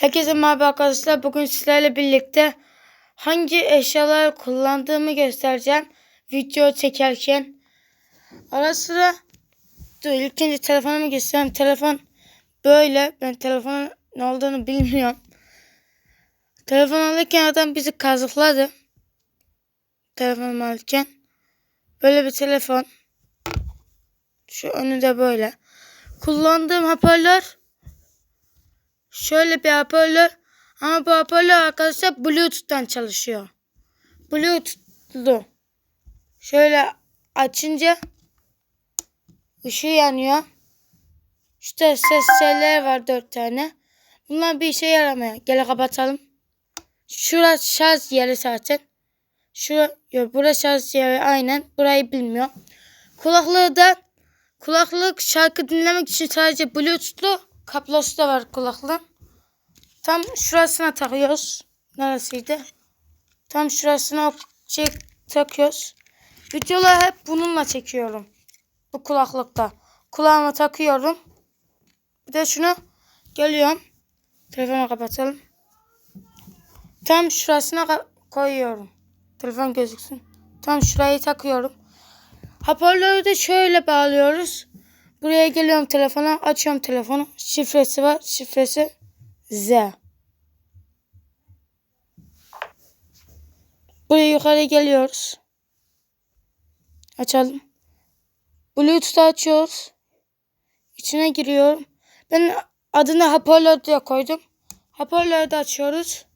Herkese merhaba arkadaşlar. Bugün sizlerle birlikte hangi eşyaları kullandığımı göstereceğim. Video çekerken. Ara sıra dur ilk önce telefonumu göstereyim. Telefon böyle. Ben telefonun ne olduğunu bilmiyorum. Telefon alırken adam bizi kazıkladı. Telefon alırken. Böyle bir telefon. Şu önü de böyle. Kullandığım hoparlör Şöyle bir hoparlör. Ama bu hoparlör arkadaşlar Bluetooth'tan çalışıyor. Bluetooth'lu. Şöyle açınca ışığı yanıyor. İşte ses şeyler var dört tane. Bunlar bir işe yaramıyor. Gel kapatalım. Şurası şarj yeri zaten. Şura, yok burası şarj yeri aynen. Burayı bilmiyorum. Kulaklığı da kulaklık şarkı dinlemek için sadece Bluetooth'lu kablosu da var kulaklığın. Tam şurasına takıyoruz. Neresiydi? Tam şurasına o şey takıyoruz. Videoları hep bununla çekiyorum. Bu kulaklıkta. Kulağıma takıyorum. Bir de şunu geliyorum. Telefonu kapatalım. Tam şurasına koyuyorum. Telefon gözüksün. Tam şurayı takıyorum. Hoparlörü de şöyle bağlıyoruz. Buraya geliyorum telefona. Açıyorum telefonu. Şifresi var. Şifresi Z. Buraya yukarı geliyoruz. Açalım. Bluetooth'u açıyoruz. İçine giriyorum. Ben adını hoparlör diye koydum. Hoparlörü de açıyoruz.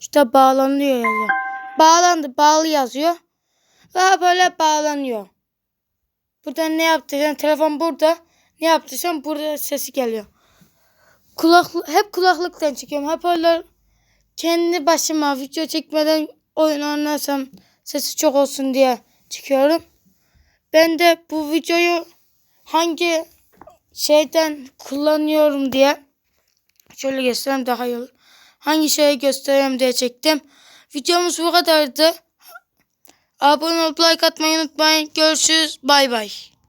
İşte bağlanıyor yazıyor. Bağlandı. Bağlı yazıyor. Ve böyle bağlanıyor. Burada ne yaptıysam telefon burada. Ne yaptıysam burada sesi geliyor. Kulak hep kulaklıktan çekiyorum. Hoparlör kendi başıma video çekmeden oyun oynarsam sesi çok olsun diye çekiyorum. Ben de bu videoyu hangi şeyden kullanıyorum diye şöyle göstereyim daha iyi olur. Hangi şeyi göstereyim diye çektim. Videomuz bu kadardı. Abone olup like atmayı unutmayın. Görüşürüz. Bay bay.